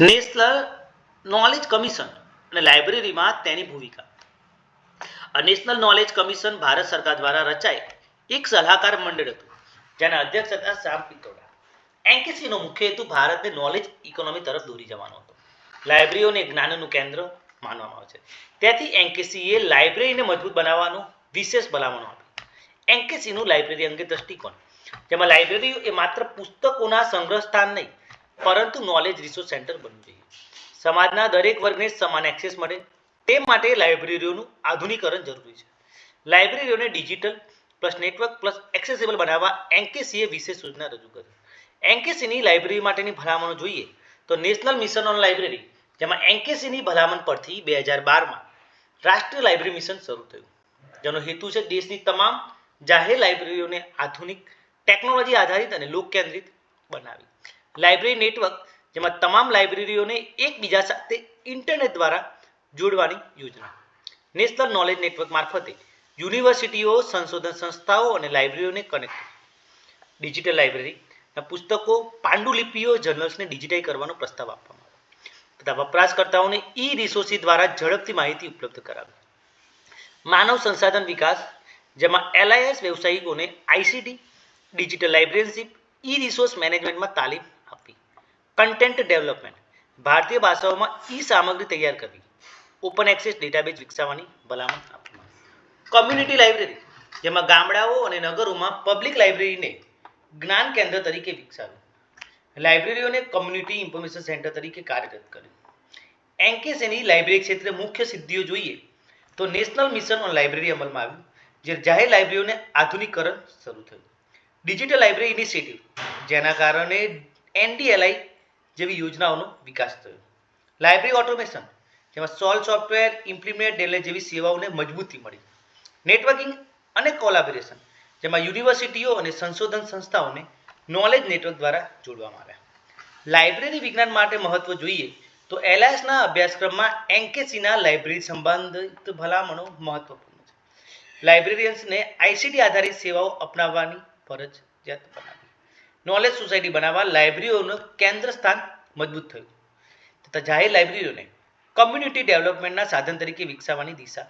National knowledge commission અને લાઇબ્રેરીમાં તેની ભૂમિકા. આ નેશનલ નોલેજ કમિશન ભારત સરકાર દ્વારા રચાય એક સલાહકાર મંડળ હતું, જેના અધ્યક્ષ હતા શ્યામ પિત્તોડા. એનકેસીનો મુખ્ય હેતુ ભારતને નોલેજ ઇકોનોમી તરફ દોરી જવાનો હતો. લાઇબ્રેરીઓને જ્ઞાનનું કેન્દ્ર માનવામાં આવે છે. તેથી એનકેસીએ લાઇબ્રેરીને મજબૂત બનાવવાનું, વિશેષ ભલામણો આપી એનકેસીનું લાઇબ્રેરી અંગે દ્રષ્ટિકોણ, જેમાં લાઇબ્રેરી એ માત્ર પુસ્તકોના સંગ્રહ સ્થાન નહીં પરંતુ નોલેજ રિસોર્સ સેન્ટર બનવું જોઈએ. સમાજના દરેક વર્ગને સમાન એક્સેસ મળે. તે માટે લાઇબ્રેરીઓનું આધુનિકરણ જરૂરી છે. લાઇબ્રેરીઓને digital plus network plus accessible બનાવવા એનકેસીએ વિશેષ સૂચના રજૂ કરી. એનકેસીની લાઇબ્રેરી માટેની ભલામણો જોઈએ તો નેશનલ મિશન ઓન લાઇબ્રેરી જેમાં એનકેસીની ભલામણ પરથી બે હજાર બારમાં રાષ્ટ્રીય લાઇબ્રેરી મિશન શરૂ થયું. જેનો હેતુ છે દેશની તમામ જાહેર લાઇબ્રેરીઓને આધુનિક ટેકનોલોજી આધારિત અને લોક કેન્દ્રિત બનાવી. લાઇબ્રેરી નેટવર્ક, જેમાં તમામ લાઇબ્રેરીઓને એકબીજા સાથે ઇન્ટરનેટ દ્વારા જોડવાની યોજના. નેશનલ નોલેજ નેટવર્ક મારફતે યુનિવર્સિટીઓ, સંશોધન સંસ્થાઓ અને લાઇબ્રેરીઓને કનેક્ટ ડિજિટલ લાઇબ્રેરી પુસ્તકો, પાંડુલિપિઓ, જર્નલ્સને ડિજિટાઇઝ કરવાનો પ્રસ્તાવ આપવામાં આવ્યો. તથા વપરાશકર્તાઓને ઈ રિસોર્સી દ્વારા ઝડપથી માહિતી ઉપલબ્ધ કરાવી. માનવ સંસાધન વિકાસ, જેમાં એલઆઈએસ વ્યવસાયિકોને આઈસીટી ડિજિટલ લાઇબ્રેરીશીપ ઈ રિસોર્સ મેનેજમેન્ટમાં તાલીમ આપી કન્ટેન્ટ ડેવલપમેન્ટ ભારતીય ભાષાઓમાં ઈ સામગ્રી તૈયાર કરવી. ઓપન એક્સેસ ડેટાબેઝ વિકસાવવાની ભલામણ આપવામાં. કમ્યુનિટી લાઇબ્રેરી જેમાં ગામડાઓ અને નગરોમાં પબ્લિક લાઇબ્રેરીને જ્ઞાન કેન્દ્ર તરીકે વિકસાવ્યું. લાઇબ્રેરીઓને કમ્યુનિટી ઇન્ફોર્મેશન સેન્ટર તરીકે કાર્યરત કર્યું. એનકેસેની લાઇબ્રેરી ક્ષેત્રે મુખ્ય સિદ્ધિઓ જોઈએ તો નેશનલ મિશન ઓન લાઇબ્રેરી અમલમાં આવ્યું, જે જાહેર લાઇબ્રેરીઓને આધુનિકરણ શરૂ થયું. ડિજિટલ લાઇબ્રેરી ઇનિશિયેટિવ જેના કારણે એનડીએલઆઈ જેવી યોજનાઓનો વિકાસ થયો. લાઇબ્રેરી ઓટોમેશન જેમાં સોલ સોફ્ટવેર ઇમ્પ્લિમેન્ટ ડેલે જેવી સેવાઓને મજબૂતી મળી. નેટવર્કિંગ અને કોલાબોરેશન જેમાં યુનિવર્સિટીઓ અને સંશોધન સંસ્થાઓને નોલેજ નેટવર્ક દ્વારા જોડવામાં આવ્યા. લાઇબ્રેરી વિજ્ઞાન માટે મહત્વ જોઈએ તો એલઆઈએસના અભ્યાસક્રમમાં એનકેસીના લાઇબ્રેરી સંબંધિત ભલામણો મહત્વપૂર્ણ છે. લાઇબ્રેરિયન્સને આઈસીટી આધારિત સેવાઓ અપનાવવાની ફરજિયાત બનાવી નોલેજ સોસાયટી બનાવવા લાઇબ્રેરીઓનું કેન્દ્ર સ્થાન મજબૂત થયું. તથા જાહેર લાઇબ્રેરીઓને કમ્યુનિટી ડેવલપમેન્ટના સાધન તરીકે વિકસાવવાની દિશા